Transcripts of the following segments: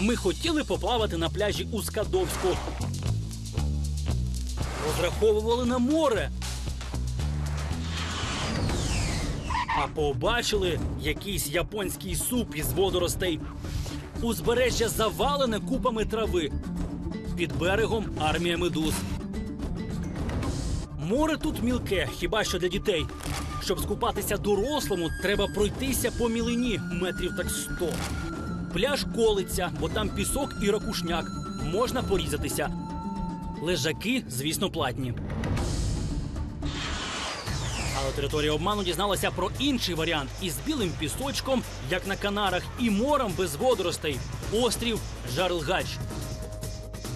Ми хотіли поплавати на пляжі у Скадовську. Розраховували на море. А побачили якийсь японський суп із водоростей. Узбережжя завалене купами трави. Під берегом армія медуз. Море тут мілке, хіба що для дітей. Щоб скупатися дорослому, треба пройтися по мілині метрів так сто. Пляж колиться, бо там пісок і ракушняк. Можна порізатися. Лежаки, звісно, платні. Але територія обману дізналася про інший варіант із білим пісочком, як на Канарах, і морем без водоростей. Острів Жарлгач.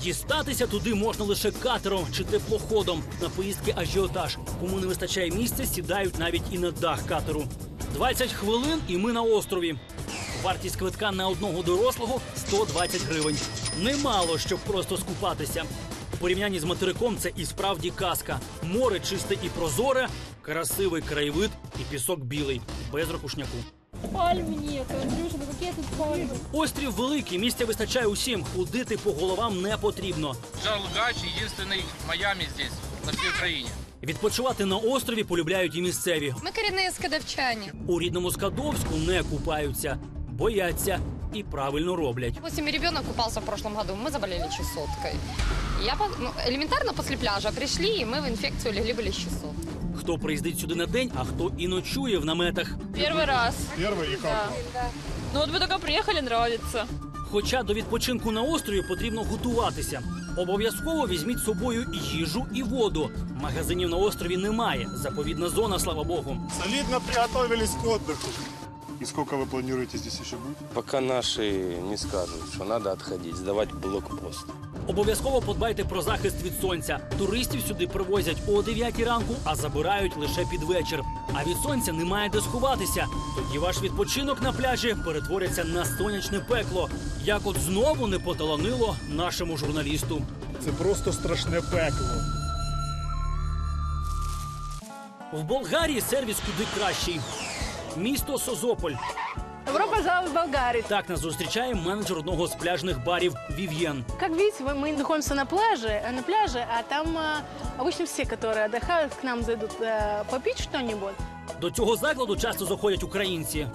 Дістатися туди можна лише катером чи теплоходом. На поїздки ажіотаж. Кому не вистачає місця, сідають навіть і на дах катеру. 20 хвилин, і ми на острові. Вартість квитка на одного дорослого 120 гривень. Немало, щоб просто скупатися. У порівнянні з материком це і справді казка. Море чисте і прозоре, красивий краєвид і пісок білий, без ракушняку. Пальм нет, Андрюша, ну какие тут пальмы? Острів великий, місця вистачає усім. Ходити по головам не потрібно. Жалгач единственный Майами здесь, на всей Украине. Відпочивати на острові полюбляють і місцеві. Ми корінні скадовчані. У рідному Скадовську не купаються, бояться і правильно роблять. Допустим, ребенок купался в прошлом году, мы заболели чесоткой. Я по- ну, элементарно после пляжа пришли, и мы в инфекцию легли были с чесоткой. Хто приїздить сюди на день, а хто і ночує в наметах. Первый раз. Первый и как? Да. Ну вот вы только приехали, нравится. Хоча до відпочинку на острові потрібно готуватися. Обов'язково візьміть з собою їжу і воду. Магазинів на острові немає. Заповідна зона, слава Богу. Солидно приготовились к отдыху. И сколько вы планируете здесь еще быть? Пока наши не скажут, что надо отходить, сдавать блокпост. Обов'язково подбайте про захист від сонця. Туристів сюди привозять о 9 ранку, а забирають лише під вечір. А від сонця немає де сховатися. Тоді ваш відпочинок на пляжі перетвориться на сонячне пекло. Як от знову не поталанило нашому журналісту. Це просто страшне пекло. В Болгарії сервіс куди кращий Місто Созополь. Добро пожаловать в Болгарию. Так нас зустрічає менеджер одного з пляжних барів Вів'єн. Как видите, вы- мы находимся на пляже, э, на пляже, а там а, обычно все, которые отдыхают, к нам зайдут э, попить что-нибудь. До цього закладу часто заходять українці.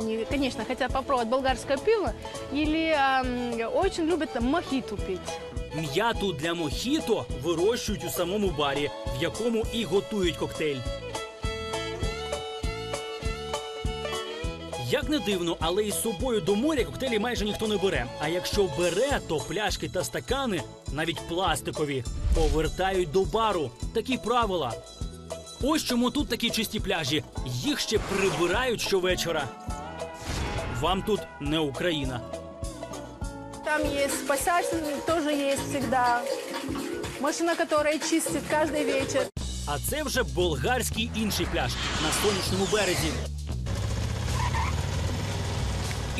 Они, конечно, хотят попробовать болгарское пиво или ам, очень любят там мохиту пить. М'яту для мохіто вирощують у самому барі, в якому і готують коктейль. Як не дивно, але із собою до моря коктейлі майже ніхто не бере. А якщо бере, то пляшки та стакани, навіть пластикові, повертають до бару. Такі правила. Ось чому тут такі чисті пляжі. Їх ще прибирають щовечора. Вам тут не Україна. Там есть спасатель, тоже есть всегда. Машина, которая чистит каждый вечер. А це вже болгарський інший пляж на сонячному березі.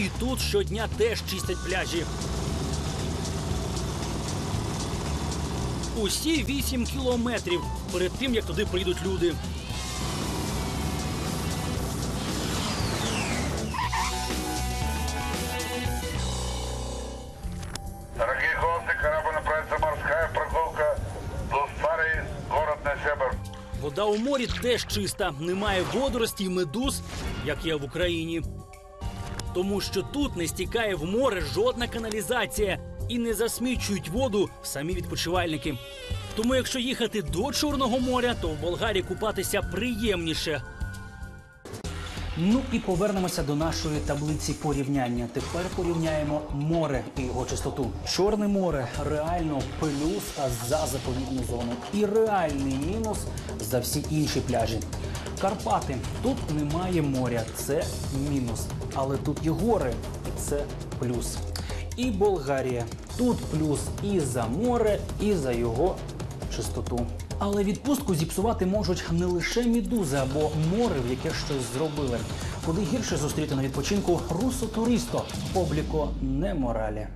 І тут щодня теж чистять пляжі. Усі 8 кілометрів перед тим, як туди прийдуть люди. Дорогие гости, корабль морская прогулка до старый город Несебр. Вода у морі теж чиста, немає водоростей, медуз, як є в Україні. Тому що тут не стікає в море жодна каналізація і не засмічують воду самі відпочивальники. Тому, якщо їхати до Чорного моря, то в Болгарії купатися приємніше. Ну і повернемося до нашої таблиці порівняння. Тепер порівняємо море і його чистоту. Чорне море реально плюс за заповідну зону. І реальний мінус за всі інші пляжі. Карпати тут немає моря, це мінус. Але тут є гори, і це плюс. І Болгарія тут плюс і за море, і за його чистоту. Але відпустку зіпсувати можуть не лише мідузи або море, в яке щось зробили. Куди гірше зустріти на відпочинку русо туристо, обліко не моралі.